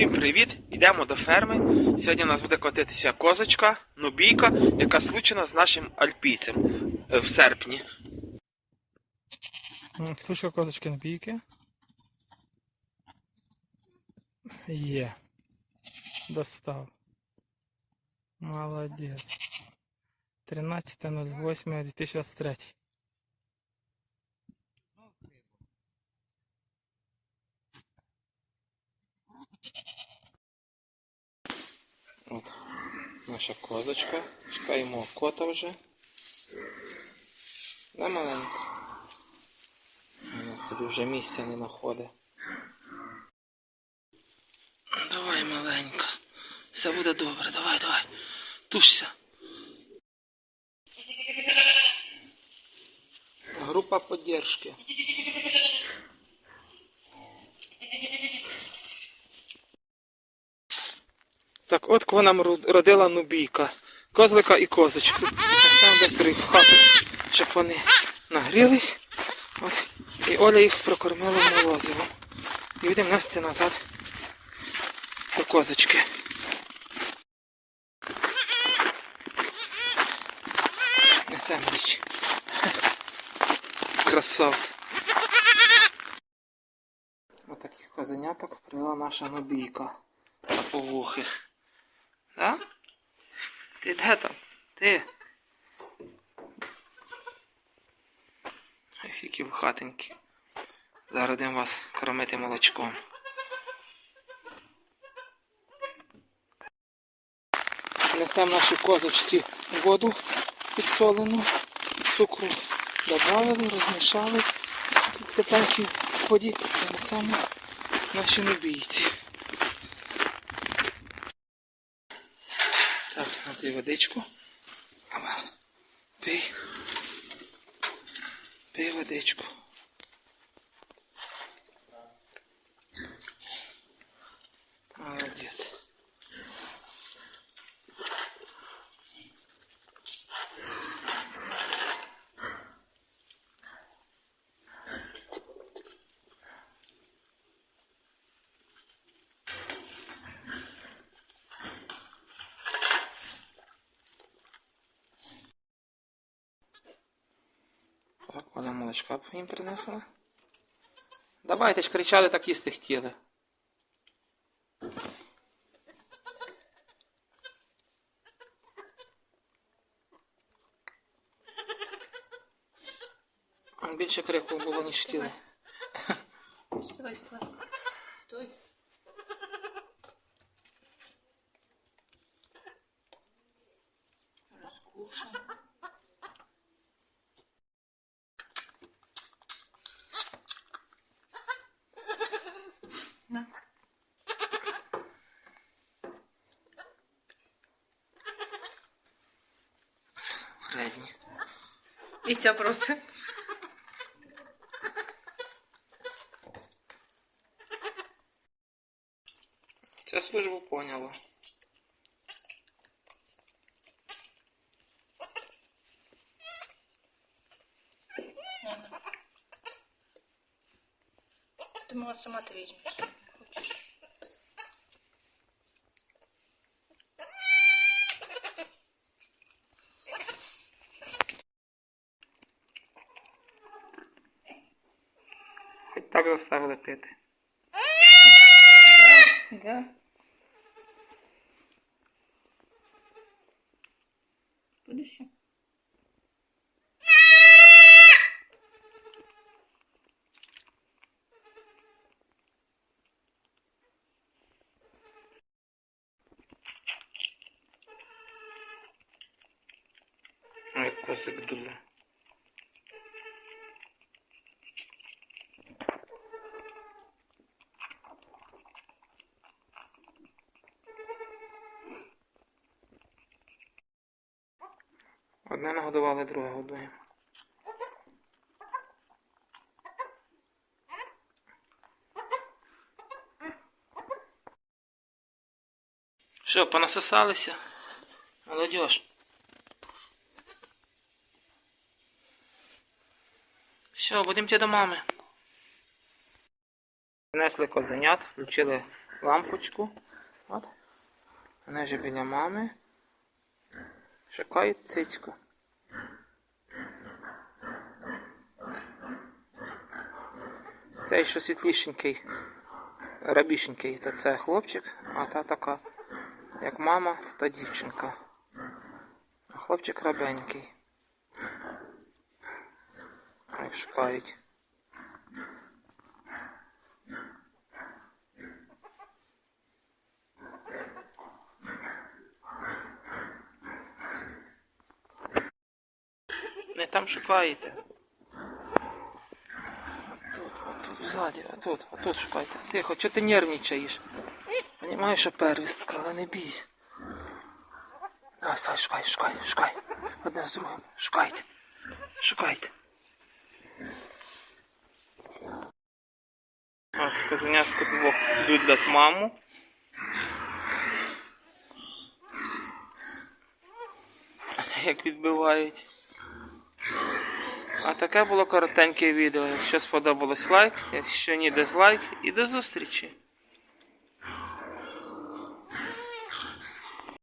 Всім привіт! Йдемо до ферми. Сьогодні у нас буде котитися козочка, нубійка, яка случена з нашим альпійцем е, в серпні. Случка козочки нубійки. Є. Достав. Молодець. 13.08.2023. От наша козочка. Чекаємо кота вже. Не маленька. Вона собі вже місця не знаходить. Давай, маленька. Все буде добре, давай, давай. Тушся. Група поддержки. Так, от кого нам родила нубійка. Козлика і козочку. Там десь рив в хату, щоб вони нагрілись. От. І Оля їх прокормила молозивом. І будемо нести назад до козочки. Несемо річ. Красавець. Отаких козеняток привела наша нубійка. Лаповухи. Да? Ти де там? Ти? Ой, які ви хатенькі. Зараз будемо вас кормити молочком. Несемо нашій козочці воду підсолену, цукру додали, розмішали тепленькій воді і несемо наші небійці. Так, надай водичку. Пий. Пий водичку. Молодец. Оля молочка їм принесла. Давайте ж кричали, так їсти хотіли. Більше крику було, ніж хотіли. Стой, стой. Стой. Раскушай. крайні. І ця просто. Ця службу поняла. Думала, сама ти візьмеш. tak zostawię do piety. Go. Budzisz się. Ay. Одне нагодували, друге годуємо. Що, понасосалися? Молодіж. Все, будемо йти до мами. Принесли козенят, включили лампочку. От. Вони вже біля мами. Шукають цицьку. Цей що світлішенький, рабішенький, то це хлопчик, а та така, як мама, то та дівчинка. А хлопчик рабенький. Як шукають. Там шукаєте. Тут, тут, ззаді, а тут, а тут шукайте. Тихо, чого ти нервничаєш? Понімаю, що первістка, але не бійся. Давай, Сай, шукай, шукай, шукай. Одне з другим. Шукайте. Шукайте. Ось козенятко двох люблять маму. Як відбивають. А таке було коротеньке відео. Якщо сподобалось лайк, якщо ні дизлайк і до зустрічі!